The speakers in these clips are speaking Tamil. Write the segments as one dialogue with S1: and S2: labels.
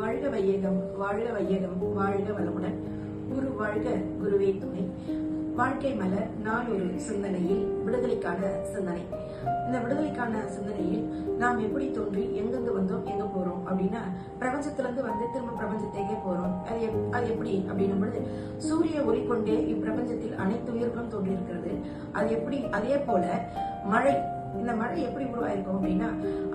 S1: வாழ்க வையகம் வாழ்க வையகம் வாழ்க வளமுடன். குரு வாழ்க குருவே துணை. வாழ்க்கை மலர் ஒரு சிந்தனையில் விடுதலைக்கான சிந்தனை. இந்த விடுதலைக்கான சிந்தனையில் நாம் எப்படி தோன்றி எங்கெங்க வந்தோம் எங்க போறோம் அப்படின்னா பிரபஞ்சத்துல இருந்து வந்து திரும்ப பிரபஞ்சத்தையே போறோம். அது எப்- அது எப்படி அப்படின்னும் பொழுது சூரிய ஒளி கொண்டே இப்பிரபஞ்சத்தில் அனைத்து உயிர்களும் தோன்றியிருக்கிறது. அது எப்படி அதே போல மழை இந்த மழை எப்படி உருவாயிருக்கும் அப்படின்னா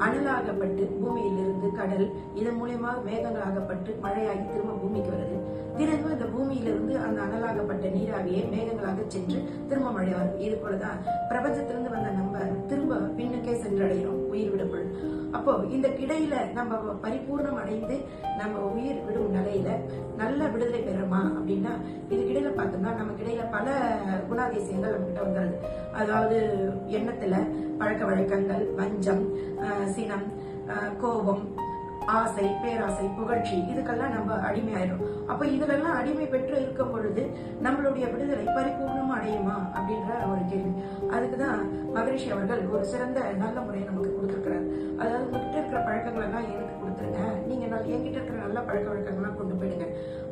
S1: அனலாகப்பட்டு பூமியிலிருந்து கடல் இதன் மூலயமா மேகங்களாகப்பட்டு மழையாகி திரும்ப பூமிக்கு வருது. தினமும் இந்த பூமியிலிருந்து அந்த அனலாகப்பட்ட நீராவியே மேகங்களாக சென்று திரும்ப மழை வரும். இது போலதான் பிரபஞ்சத்திலிருந்து வந்த நம்ம திரும்ப பின்னுக்கே சென்றடைகிறோம் உயிர் விடும் அப்போ இந்த கிடையில நம்ம பரிபூர்ணம் அடைந்து நம்ம உயிர் விடும் நிலையில நல்ல விடுதலை அப்படின்னா இதுக்கிடையில பார்த்தோம்னா நமக்கு இடையில பல குணாதிசயங்கள் நம்மகிட்ட வந்துடுது அதாவது எண்ணத்துல பழக்க வழக்கங்கள் வஞ்சம் சினம் கோபம் ஆசை பேராசை புகழ்ச்சி இதுக்கெல்லாம் நம்ம அடிமையாயிடும் அப்ப இதுலெல்லாம் அடிமை பெற்று இருக்கும் பொழுது நம்மளுடைய விடுதலை பரிபூர்ணமா அடையுமா அப்படின்ற ஒரு கேள்வி. அதுக்குதான் மகரிஷி அவர்கள் ஒரு சிறந்த நல்ல முறையை நமக்கு கொடுத்துருக்கிறார். அதாவது உங்ககிட்ட இருக்கிற பழக்கங்கள் எல்லாம் எனக்கு கொடுத்துருங்க. நீங்க என்கிட்ட இருக்கிற நல்ல பழக்க வழக்கங்கள்லாம் கொண்டு போயிடுங்க.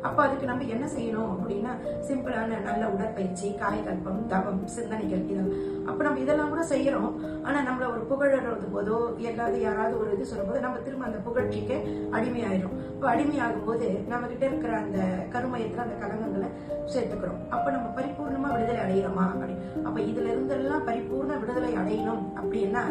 S1: அப்போ அதுக்கு நம்ம என்ன செய்யணும் அப்படின்னா சிம்பிளான நல்ல உடற்பயிற்சி காயகல்பம் தவம் சிந்தனைகள் இதெல்லாம் அப்போ நம்ம இதெல்லாம் கூட செய்யறோம். ஆனால் நம்மளை ஒரு புகழறது போதோ எல்லாவது யாராவது ஒரு இது சொல்லும்போது நம்ம திரும்ப அந்த புகழ்ச்சிக்கு அடிமையாயிடும் இப்போ அடிமையாகும் போது நம்ம கிட்ட இருக்கிற அந்த கருமயத்தில் அந்த கலங்கங்களை சேர்த்துக்கிறோம். அப்போ நம்ம பரிபூர்ணமா விடுதலை அடையிறோமா? அப்படி. அப்போ இதுல இருந்தெல்லாம் பரிபூர்ண விடுதலை அடையணும் அப்படின்னா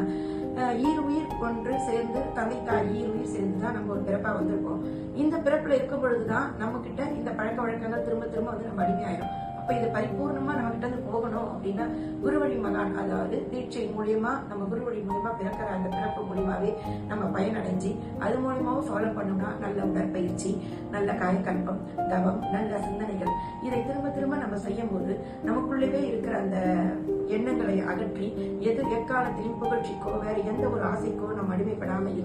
S1: ஈர் உயிர் ஒன்று சேர்ந்து தந்தை தாய் ஈர் உயிர் சேர்ந்து நம்ம ஒரு பிறப்பா வந்திருக்கோம். இந்த பிறப்புல இருக்கும் பொழுதுதான் நம்ம கிட்ட இந்த பழக்க வழக்கங்கள் திரும்ப திரும்ப வந்து நம்ம அடிமையாயிரும். அப்ப இது பரிபூர்ணமா நம்ம கிட்ட இருந்து போகணும் அப்படின்னா குருவழி மகான் அதாவது தீட்சை மூலியமா நம்ம குருவழி மூலியமா பிறக்கிற அந்த பிறப்பு மூலியமாவே நம்ம பயனடைஞ்சு அது மூலியமாவும் ஃபாலோ பண்ணோம்னா நல்ல உடற்பயிற்சி நல்ல காயக்கல்பம் தவம் நல்ல சிந்தனைகள். இதை திரும்ப திரும்ப நம்ம செய்யும் போது நமக்குள்ளவே இருக்கிற அந்த எண்ணங்களை அகற்றி எது எக்காலத்திலும் புகழ்ச்சிக்கோ வேற எந்த ஒரு ஆசைக்கோ நம்ம அடிமைப்படாமல்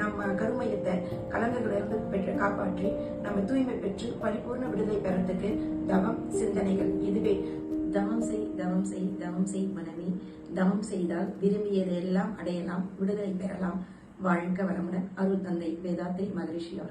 S1: நம்ம கருமையத்தை கலங்கங்களிலிருந்து பெற்று காப்பாற்றி நம்ம தூய்மை பெற்று பரிபூர்ண விடுதலை பெறத்துக்கு தவம் சிந்தனைகள் இதுவே. தவம் செய் தவம் செய் தவம் செய் மனமே தவம் செய்தால் விரும்பியதெல்லாம் அடையலாம் விடுதலை பெறலாம். வாழ்க வளமுடன் அருள் தந்தை வேதாத்திரி மகரிஷி அவர்கள்.